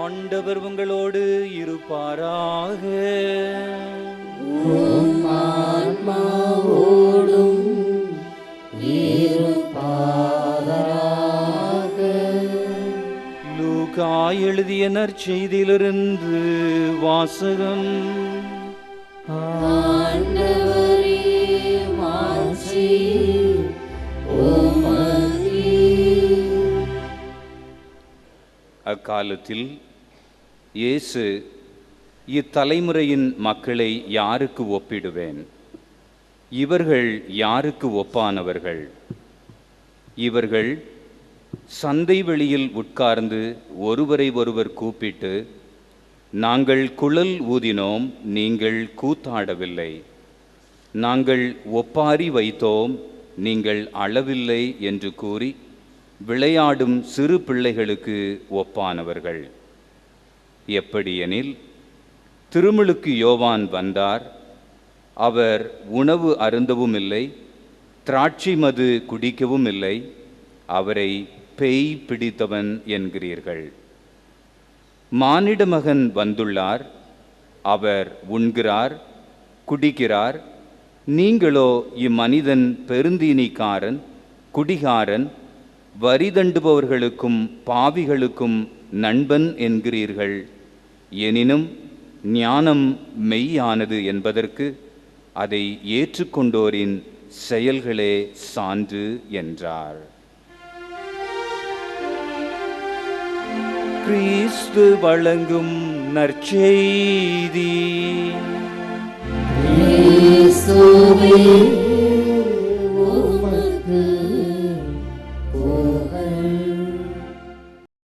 ஆண்டவர் உங்களோடு இருப்பாராக. லூகா எழுதிய நற்செய்தியிலிருந்து வாசகம். ஆண்டவரே அக்காலத்தில் இயேசு இத்தலைமுறையின் மக்களை யாருக்கு ஒப்பிடுவேன்? இவர்கள் யாருக்கு ஒப்பானவர்கள்? இவர்கள் சந்தை வெளியில் உட்கார்ந்து ஒருவரை ஒருவர் கூப்பிட்டு நாங்கள் குழல் ஊதினோம் நீங்கள் கூத்தாடவில்லை. நாங்கள் ஒப்பாரி வைத்தோம் நீங்கள் அளவில்லை என்று கூறி விளையாடும் சிறு பிள்ளைகளுக்கு ஒப்பானவர்கள். எப்படியெனில் திருமுழுக்கு யோவான் வந்தார். அவர் உணவு அருந்தவும் இல்லை திராட்சை மது குடிக்கவும் இல்லை அவரை பேய் பிடித்தவன் என்கிறீர்கள். மானிட மகன் வந்துள்ளார் அவர் உண்கிறார் குடிக்கிறார் நீங்களோ இம்மனிதன் பெருந்தீனிக்காரன் குடிகாரன் வரிதண்டுபவர்களுக்கும் பாவிகளுக்கும் நண்பன் என்கிறீர்கள். எனினும் ஞானம் மெய்யானது என்பதற்கு அதை ஏற்றுக்கொண்டோரின் செயல்களே சான்று என்றார். கிறிஸ்து வழங்கும் நற்செய்தி.